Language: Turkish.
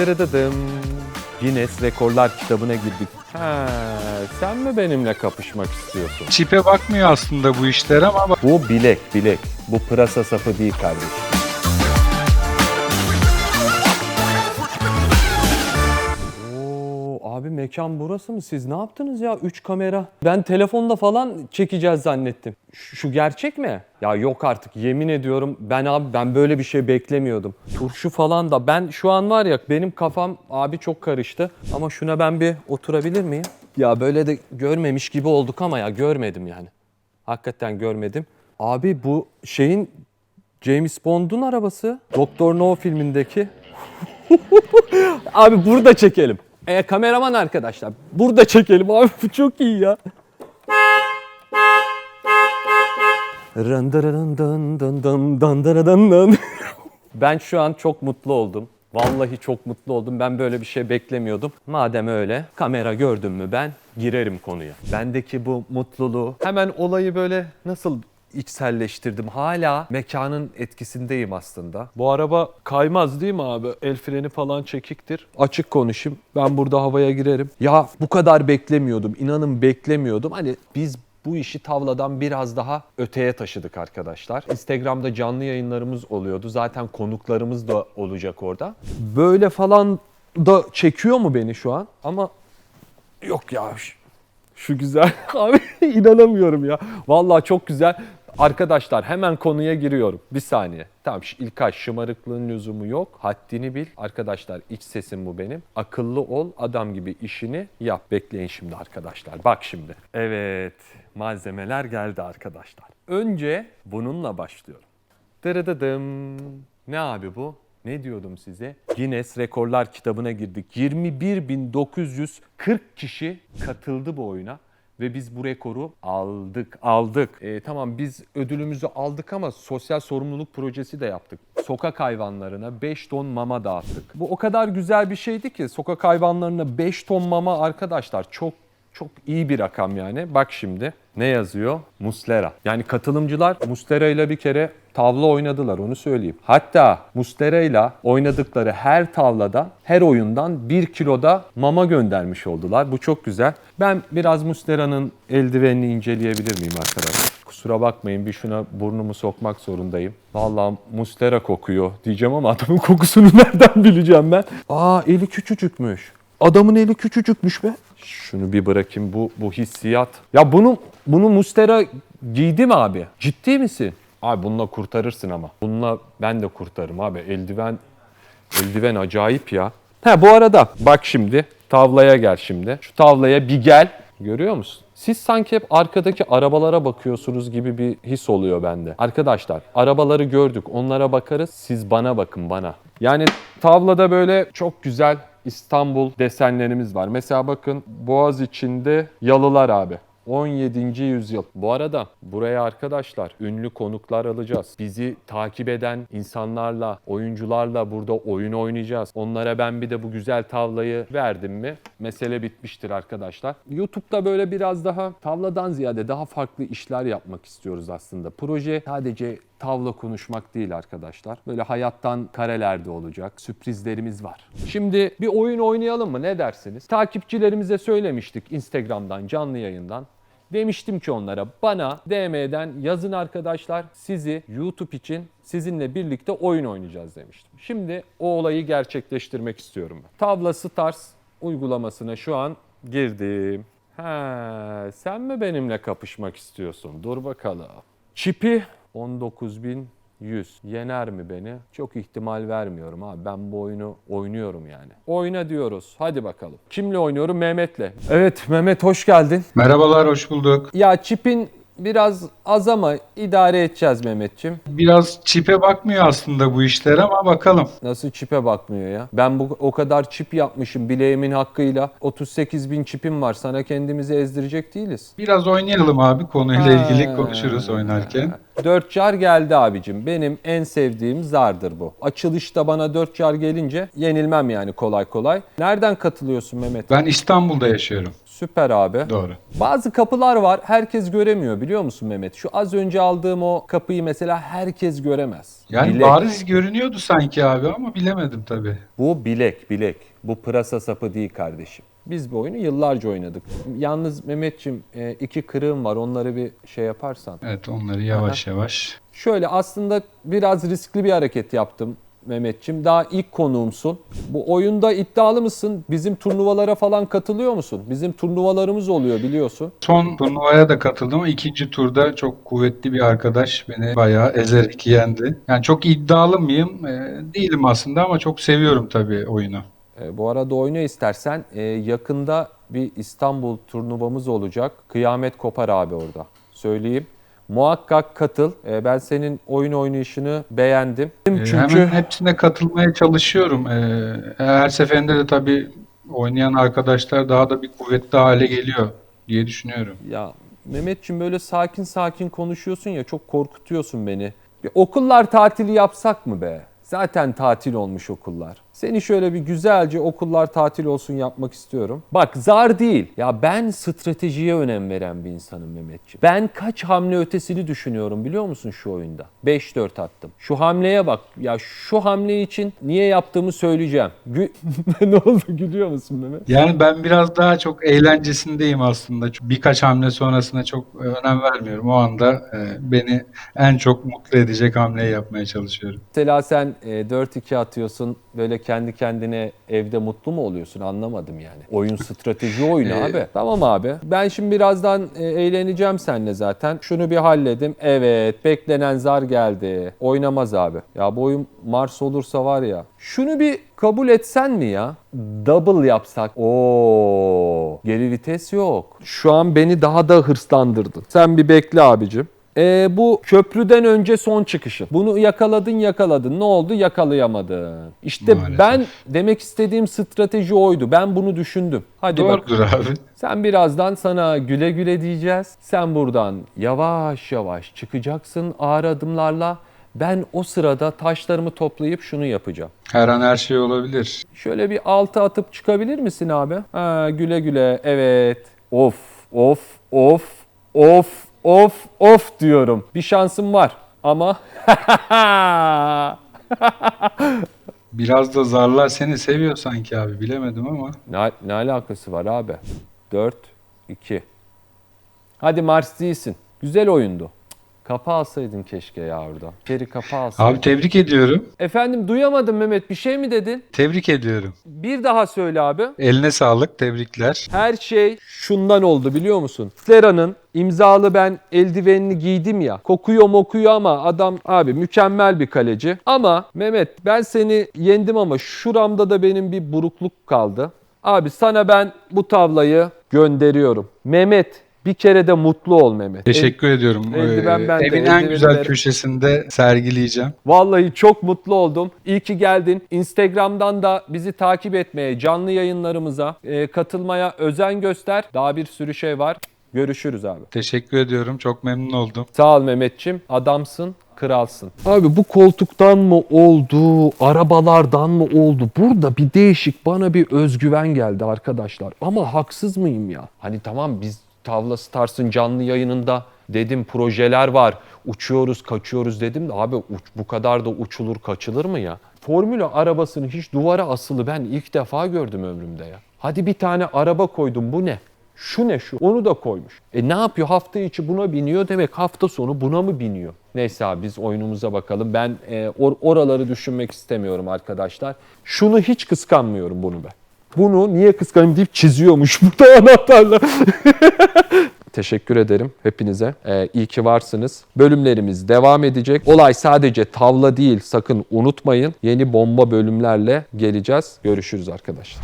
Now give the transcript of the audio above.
Dırıdıdım. Guinness Rekorlar kitabına girdik. Ha, sen mi benimle kapışmak istiyorsun? Çipe bakmıyor aslında bu işler ama bak- Bu bilek, bilek. Bu pırasa sapı değil kardeşim. Abi mekan burası mı? Siz ne yaptınız ya? 3 kamera. Ben telefonda falan çekeceğiz zannettim. Şu, gerçek mi? Ya yok artık yemin ediyorum ben abi ben böyle bir şey beklemiyordum. Turşu falan da ben şu an var ya benim kafam abi çok karıştı. Ama şuna ben bir oturabilir miyim? Ya böyle de görmemiş gibi olduk ama ya görmedim yani. Hakikaten görmedim. Abi bu şeyin James Bond'un arabası. Doktor No filmindeki. abi burada çekelim. E, kameraman arkadaşlar burada çekelim abi bu çok iyi ya. Ben şu an çok mutlu oldum. Vallahi çok mutlu oldum. Ben böyle bir şey beklemiyordum. Madem öyle kamera gördüm mü ben girerim konuya. Bendeki bu mutluluğu hemen olayı böyle nasıl içselleştirdim. Hala mekanın etkisindeyim aslında. Bu araba kaymaz değil mi abi? El freni falan çekiktir. Açık konuşayım. Ben burada havaya girerim. Ya bu kadar beklemiyordum. İnanın beklemiyordum. Hani biz bu işi tavladan biraz daha öteye taşıdık arkadaşlar. Instagram'da canlı yayınlarımız oluyordu. Zaten konuklarımız da olacak orada. Böyle falan da çekiyor mu beni şu an? Ama yok ya. Şu- güzel. Abi inanamıyorum ya. Vallahi çok güzel. Arkadaşlar hemen konuya giriyorum. Bir saniye. Tamam İlkay şımarıklığın lüzumu yok. Haddini bil. Arkadaşlar iç sesim bu benim. Akıllı ol. Adam gibi işini yap. Bekleyin şimdi arkadaşlar. Bak şimdi. Evet. Malzemeler geldi arkadaşlar. Önce bununla başlıyorum. Dırıdıdım. Ne abi bu? Ne diyordum size? Guinness Rekorlar kitabına girdik. 21.940 kişi katıldı bu oyuna. Ve biz bu rekoru aldık, aldık. Ee, tamam biz ödülümüzü aldık ama sosyal sorumluluk projesi de yaptık. Sokak hayvanlarına 5 ton mama dağıttık. Bu o kadar güzel bir şeydi ki sokak hayvanlarına 5 ton mama arkadaşlar çok çok iyi bir rakam yani. Bak şimdi ne yazıyor? Muslera. Yani katılımcılar Muslera ile bir kere tavla oynadılar onu söyleyeyim. Hatta Muslera ile oynadıkları her tavlada, her oyundan 1 kiloda mama göndermiş oldular. Bu çok güzel. Ben biraz Muslera'nın eldivenini inceleyebilir miyim arkadaşlar? Kusura bakmayın bir şuna burnumu sokmak zorundayım. Vallahi Mustera kokuyor diyeceğim ama adamın kokusunu nereden bileceğim ben? Aa eli küçücükmüş. Adamın eli küçücükmüş be. Şunu bir bırakayım bu bu hissiyat. Ya bunu bunu Mustera giydi mi abi? Ciddi misin? Abi bununla kurtarırsın ama. Bununla ben de kurtarırım abi. Eldiven eldiven acayip ya. Ha bu arada bak şimdi tavlaya gel şimdi. Şu tavlaya bir gel. Görüyor musun? Siz sanki hep arkadaki arabalara bakıyorsunuz gibi bir his oluyor bende. Arkadaşlar arabaları gördük onlara bakarız siz bana bakın bana. Yani tavlada böyle çok güzel İstanbul desenlerimiz var. Mesela bakın Boğaz içinde yalılar abi. 17. yüzyıl. Bu arada buraya arkadaşlar ünlü konuklar alacağız. Bizi takip eden insanlarla, oyuncularla burada oyun oynayacağız. Onlara ben bir de bu güzel tavlayı verdim mi mesele bitmiştir arkadaşlar. YouTube'da böyle biraz daha tavladan ziyade daha farklı işler yapmak istiyoruz aslında. Proje sadece tavla konuşmak değil arkadaşlar. Böyle hayattan kareler de olacak. Sürprizlerimiz var. Şimdi bir oyun oynayalım mı? Ne dersiniz? Takipçilerimize söylemiştik Instagram'dan, canlı yayından. Demiştim ki onlara bana DM'den yazın arkadaşlar sizi YouTube için sizinle birlikte oyun oynayacağız demiştim. Şimdi o olayı gerçekleştirmek istiyorum ben. Tavla Stars uygulamasına şu an girdim. Ha, sen mi benimle kapışmak istiyorsun? Dur bakalım. Çipi 19.100 yener mi beni? Çok ihtimal vermiyorum abi. Ben bu oyunu oynuyorum yani. Oyna diyoruz. Hadi bakalım. Kimle oynuyorum? Mehmet'le. Evet Mehmet hoş geldin. merhabalar hoş bulduk. Ya çipin biraz az ama idare edeceğiz Mehmetçim. Biraz çipe bakmıyor aslında bu işler ama bakalım. Nasıl çipe bakmıyor ya? Ben bu o kadar çip yapmışım bileğimin hakkıyla. 38 bin çipim var. Sana kendimizi ezdirecek değiliz. Biraz oynayalım abi konuyla ilgili konuşuruz oynarken. 4 jar geldi abicim. Benim en sevdiğim zardır bu. Açılışta bana 4 jar gelince yenilmem yani kolay kolay. Nereden katılıyorsun Mehmet? Ben İstanbul'da yaşıyorum. Süper abi. Doğru. Bazı kapılar var herkes göremiyor biliyor musun Mehmet? Şu az önce aldığım o kapıyı mesela herkes göremez. Yani Bilek. bariz görünüyordu sanki abi ama bilemedim tabii. Bu bilek bilek. Bu pırasa sapı değil kardeşim. Biz bu oyunu yıllarca oynadık. Yalnız Mehmetçim e, iki kırığım var onları bir şey yaparsan. Evet onları yavaş yavaş. Şöyle aslında biraz riskli bir hareket yaptım Mehmetçim. Daha ilk konuğumsun. Bu oyunda iddialı mısın? Bizim turnuvalara falan katılıyor musun? Bizim turnuvalarımız oluyor biliyorsun. Son turnuvaya da katıldım ikinci turda çok kuvvetli bir arkadaş beni bayağı ezerek yendi. Yani çok iddialı mıyım? Ee, değilim aslında ama çok seviyorum tabii oyunu. E, bu arada oyna istersen e, yakında bir İstanbul turnuvamız olacak. Kıyamet kopar abi orada. Söyleyeyim. Muhakkak katıl. E, ben senin oyun oynayışını beğendim. Ee, Çünkü Hemen hepsine katılmaya çalışıyorum. Ee, her seferinde de tabii oynayan arkadaşlar daha da bir kuvvetli hale geliyor diye düşünüyorum. ya Mehmetçim böyle sakin sakin konuşuyorsun ya çok korkutuyorsun beni. Bir okullar tatili yapsak mı be? Zaten tatil olmuş okullar. Seni şöyle bir güzelce okullar tatil olsun yapmak istiyorum. Bak zar değil. Ya ben stratejiye önem veren bir insanım Mehmetciğim. Ben kaç hamle ötesini düşünüyorum biliyor musun şu oyunda? 5-4 attım. Şu hamleye bak. Ya şu hamle için niye yaptığımı söyleyeceğim. Gü- ne oldu gülüyor musun Mehmet? Yani ben biraz daha çok eğlencesindeyim aslında. Birkaç hamle sonrasına çok e, önem vermiyorum. O anda e, beni en çok mutlu edecek hamleyi yapmaya çalışıyorum. Mesela sen e, 4-2 atıyorsun böyle kendi kendine evde mutlu mu oluyorsun anlamadım yani. Oyun strateji oyunu Ee, abi. Tamam abi. Ben şimdi birazdan e, eğleneceğim seninle zaten. Şunu bir halledim. Evet beklenen zar geldi. Oynamaz abi. Ya bu oyun Mars olursa var ya. Şunu bir kabul etsen mi ya? Double yapsak. Oo, geri vites yok. Şu an beni daha da hırslandırdın. Sen bir bekle abicim. Ee, bu köprüden önce son çıkışın. Bunu yakaladın yakaladın. Ne oldu? Yakalayamadın. İşte Maalesef. ben demek istediğim strateji oydu. Ben bunu düşündüm. Hadi bak. Doğrudur abi. Sen birazdan sana güle güle diyeceğiz. Sen buradan yavaş yavaş çıkacaksın ağır adımlarla. Ben o sırada taşlarımı toplayıp şunu yapacağım. Her an her şey olabilir. Şöyle bir altı atıp çıkabilir misin abi? Ha, güle güle. Evet. Of, of, of, of, of, of diyorum. Bir şansım var ama Biraz da zarlar seni seviyor sanki abi bilemedim ama. ne, ne alakası var abi? 4, 2. Hadi Mars değilsin. Güzel oyundu. Kapı alsaydın keşke ya orada. Geri kapı alsaydın. Abi tebrik ediyorum. Efendim duyamadım Mehmet bir şey mi dedin? Tebrik ediyorum. Bir daha söyle abi. Eline sağlık, tebrikler. Her şey şundan oldu biliyor musun? Sera'nın imzalı ben eldivenini giydim ya. Kokuyor mokuyor ama adam abi mükemmel bir kaleci. Ama Mehmet ben seni yendim ama şuramda da benim bir burukluk kaldı. Abi sana ben bu tavlayı gönderiyorum. Mehmet bir kere de mutlu ol Mehmet. Teşekkür ediyorum. eldiven Ee, bende, Evin en güzel ver. köşesinde sergileyeceğim. Vallahi çok mutlu oldum. İyi ki geldin. Instagram'dan da bizi takip etmeye, canlı yayınlarımıza e, katılmaya özen göster. Daha bir sürü şey var. Görüşürüz abi. Teşekkür ediyorum. Çok memnun oldum. Sağ ol Mehmetçim. Adamsın, kralsın. Abi bu koltuktan mı oldu, arabalardan mı oldu? Burada bir değişik bana bir özgüven geldi arkadaşlar. Ama haksız mıyım ya? Hani tamam biz Tavla Stars'ın canlı yayınında dedim projeler var. Uçuyoruz, kaçıyoruz dedim de abi uç- bu kadar da uçulur, kaçılır mı ya? Formula arabasını hiç duvara asılı ben ilk defa gördüm ömrümde ya. Hadi bir tane araba koydum bu ne? Şu ne şu? Onu da koymuş. E ne yapıyor? Hafta içi buna biniyor demek hafta sonu buna mı biniyor? Neyse abi biz oyunumuza bakalım. Ben e, or- oraları düşünmek istemiyorum arkadaşlar. Şunu hiç kıskanmıyorum bunu ben. Bunu niye kıskanayım deyip çiziyormuş burada anahtarla. Teşekkür ederim hepinize. Ee, iyi ki varsınız. Bölümlerimiz devam edecek. Olay sadece tavla değil sakın unutmayın. Yeni bomba bölümlerle geleceğiz. Görüşürüz arkadaşlar.